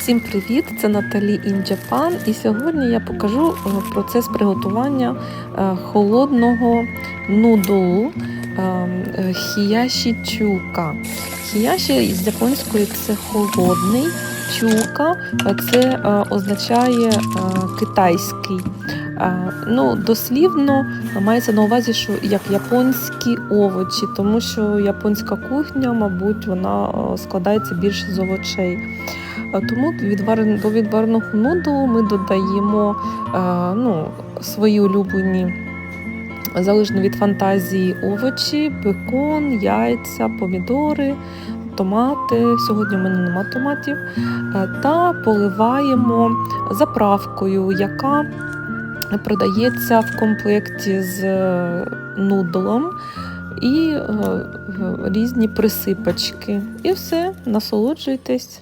Всім привіт! Це Наталі in і сьогодні я покажу е, процес приготування е, холодного нудолу е, хіяші чука. Хіяші з японської це холодний, чука це означає китайський. Ну, дослівно мається на увазі, що як японські овочі, тому що японська кухня, мабуть, вона е, складається більше з овочей. Е, Тому до відвареного нуду ми додаємо е, ну, свої улюблені, залежно від фантазії, овочі, бекон, яйця, помідори, томати. Сьогодні в мене нема томатів. Та поливаємо заправкою, яка продається в комплекті з е, нудлом. І е, е, різні присипочки. І все, насолоджуйтесь.